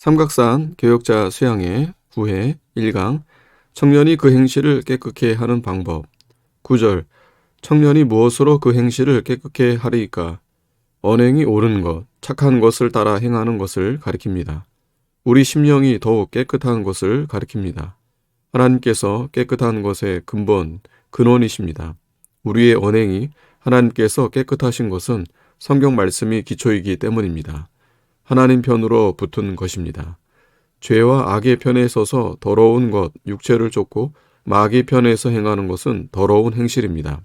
삼각산 교역자 수양의 구회 1강 청년이 그 행실을 깨끗게 하는 방법 9절 청년이 무엇으로 그 행실을 깨끗게 하리이까 언행이 옳은 것, 착한 것을 따라 행하는 것을 가리킵니다. 우리 심령이 더욱 깨끗한 것을 가리킵니다. 하나님께서 깨끗한 것의 근본, 근원이십니다. 우리의 언행이 하나님께서 깨끗하신 것은 성경 말씀이 기초이기 때문입니다. 하나님 편으로 붙은 것입니다. 죄와 악의 편에 서서 더러운 것, 육체를 쫓고 마귀 편에서 행하는 것은 더러운 행실입니다.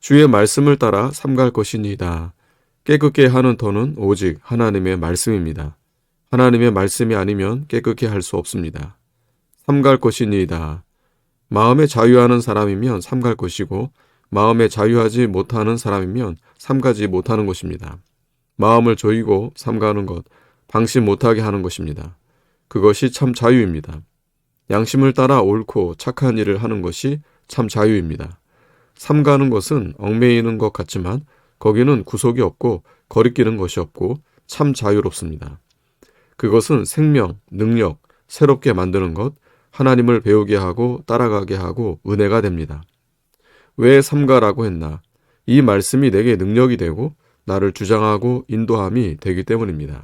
주의 말씀을 따라 삼갈 것이니이다. 깨끗게 하는 터는 오직 하나님의 말씀입니다. 하나님의 말씀이 아니면 깨끗게 할 수 없습니다. 삼갈 것이니이다. 마음에 자유하는 사람이면 삼갈 것이고 마음에 자유하지 못하는 사람이면 삼가지 못하는 것입니다. 마음을 조이고 삼가는 것, 방심 못하게 하는 것입니다. 그것이 참 자유입니다. 양심을 따라 옳고 착한 일을 하는 것이 참 자유입니다. 삼가는 것은 얽매이는 것 같지만 거기는 구속이 없고 거리끼는 것이 없고 참 자유롭습니다. 그것은 생명, 능력, 새롭게 만드는 것, 하나님을 배우게 하고 따라가게 하고 은혜가 됩니다. 왜 삼가라고 했나? 이 말씀이 내게 능력이 되고 나를 주장하고 인도함이 되기 때문입니다.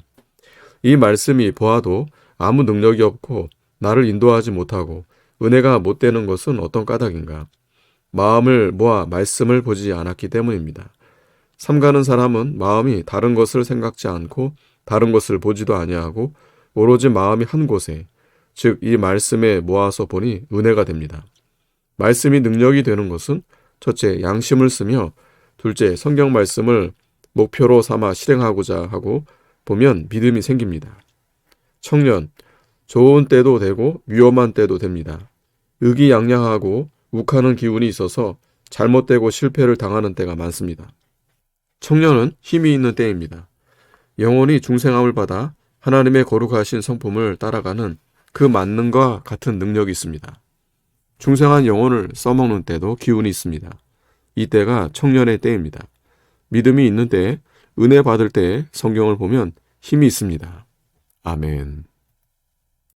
이 말씀이 보아도 아무 능력이 없고 나를 인도하지 못하고 은혜가 못 되는 것은 어떤 까닭인가? 마음을 모아 말씀을 보지 않았기 때문입니다. 삼가는 사람은 마음이 다른 것을 생각지 않고 다른 것을 보지도 아니하고 오로지 마음이 한 곳에 즉 이 말씀에 모아서 보니 은혜가 됩니다. 말씀이 능력이 되는 것은 첫째 양심을 쓰며 둘째 성경 말씀을 목표로 삼아 실행하고자 하고 보면 믿음이 생깁니다. 청년 좋은 때도 되고 위험한 때도 됩니다. 의기양양하고 욱하는 기운이 있어서 잘못되고 실패를 당하는 때가 많습니다. 청년은 힘이 있는 때입니다. 영혼이 중생함을 받아 하나님의 거룩하신 성품을 따라가는 그 만능과 같은 능력이 있습니다. 중생한 영혼을 써먹는 때도 기운이 있습니다. 이 때가 청년의 때입니다. 믿음이 있는 때에 은혜 받을 때에 성경을 보면 힘이 있습니다. 아멘.